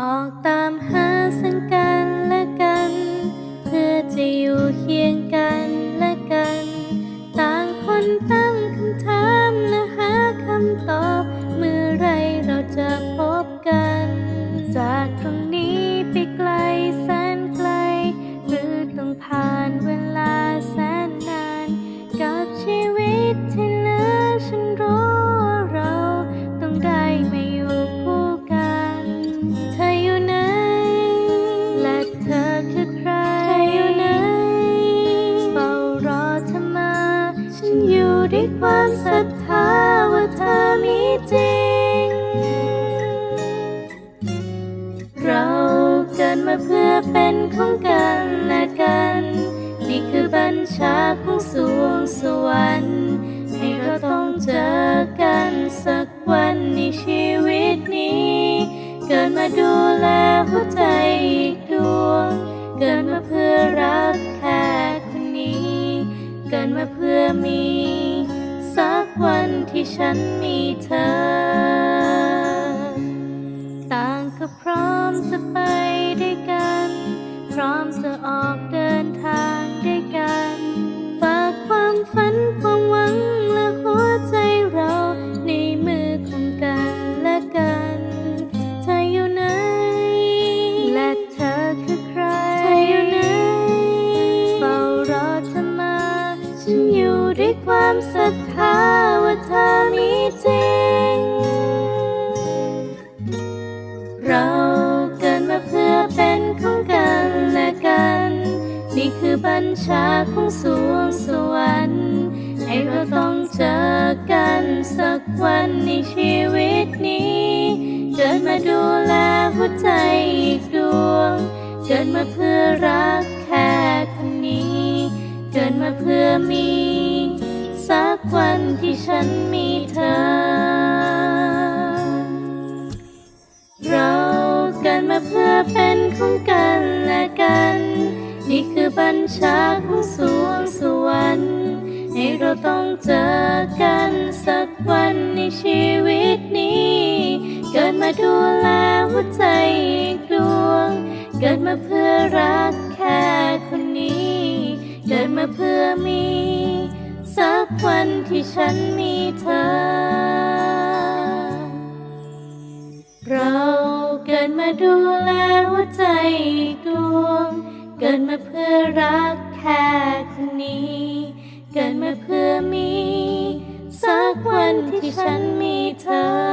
ออกตามหา ด้วยความศรัทธาว่าเธอมีจริง เราเกิดมาเพื่อเป็นของกันและกัน นี่คือบัญชาของสวงสวรรค์ให้เราต้องเจอกันสักวันในชีวิตนี้ เกิดมาดูแลหัวใจอีกดวง เกิดมา ที่ฉันมีเธอ ต่างก็พร้อมจะไปด้วยกัน พร้อมจะออกเดินทางด้วยกัน ฝากความฝันความหวังและหัวใจเราในมือของกันและกันเธออยู่ไหนและเธอคือใครเธออยู่ไหนเฝ้ารอเธอมา ฉันอยู่ด้วยความศรัทธาว่า นี่คือบัญชาของสวงสวรรค์ให้เราต้องเจอกันสักวันในชีวิตนี้เกิดมาดูแลหัวใจอีกดวงเกิดมาเพื่อรักแค่คนนี้ เกิดมาเพื่อมี สักวันที่ฉันมีเธอ เราเกิดมาเพื่อเป็นของกันและ คือบัญชาของสวงสวรรค์ให้เราต้องเจอกันสักวันในชีวิตนี้ เกิดมาดูแลหัวใจอีกดวง เกิดมาเพื่อรักแค่คนนี้ เกิดมาเพื่อมี สักวันที่ฉันมีเธอ ที่ฉันมีเธอ